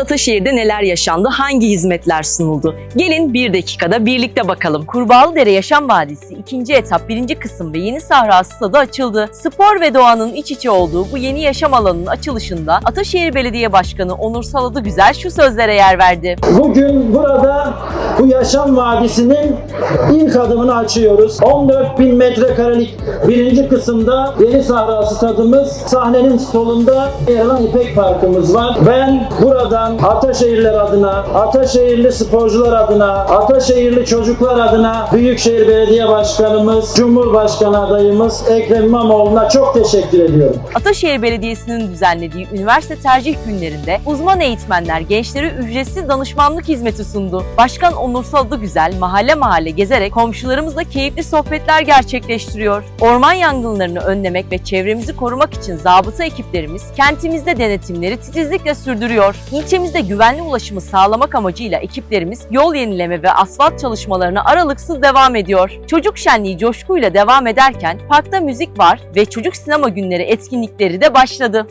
Ataşehir'de neler yaşandı, hangi hizmetler sunuldu? Gelin bir dakikada birlikte bakalım. Kurbağalıdere Yaşam Vadisi ikinci etap birinci kısım ve Yeni Sahra stadı açıldı. Spor ve doğanın iç içe olduğu bu yeni yaşam alanının açılışında Ataşehir Belediye Başkanı Onur Saladı Güzel şu sözlere yer verdi. Bugün burada bu yaşam vadisinin ilk adımını açıyoruz. 14 bin metrekarelik birinci kısımda Yeni Sahra stadımız, sahnenin solunda yer alan İpek Parkımız var. Ben buradan Ataşehirler adına, Ataşehirli sporcular adına, Ataşehirli çocuklar adına Büyükşehir Belediye Başkanımız, Cumhurbaşkanı adayımız Ekrem İmamoğlu'na çok teşekkür ediyorum. Ataşehir Belediyesi'nin düzenlediği üniversite tercih günlerinde uzman eğitmenler gençlere ücretsiz danışmanlık hizmeti sundu. Başkan Onur Saladı Güzel mahalle mahalle gezerek komşularımızla keyifli sohbetler gerçekleştiriyor. Orman yangınlarını önlemek ve çevremizi korumak için zabıta ekiplerimiz kentimizde denetimleri titizlikle sürdürüyor. İlçemizde güvenli ulaşımı sağlamak amacıyla ekiplerimiz yol yenileme ve asfalt çalışmalarına aralıksız devam ediyor. Çocuk şenliği coşkuyla devam ederken parkta müzik var ve çocuk sinema günleri etkinlikleri de başladı.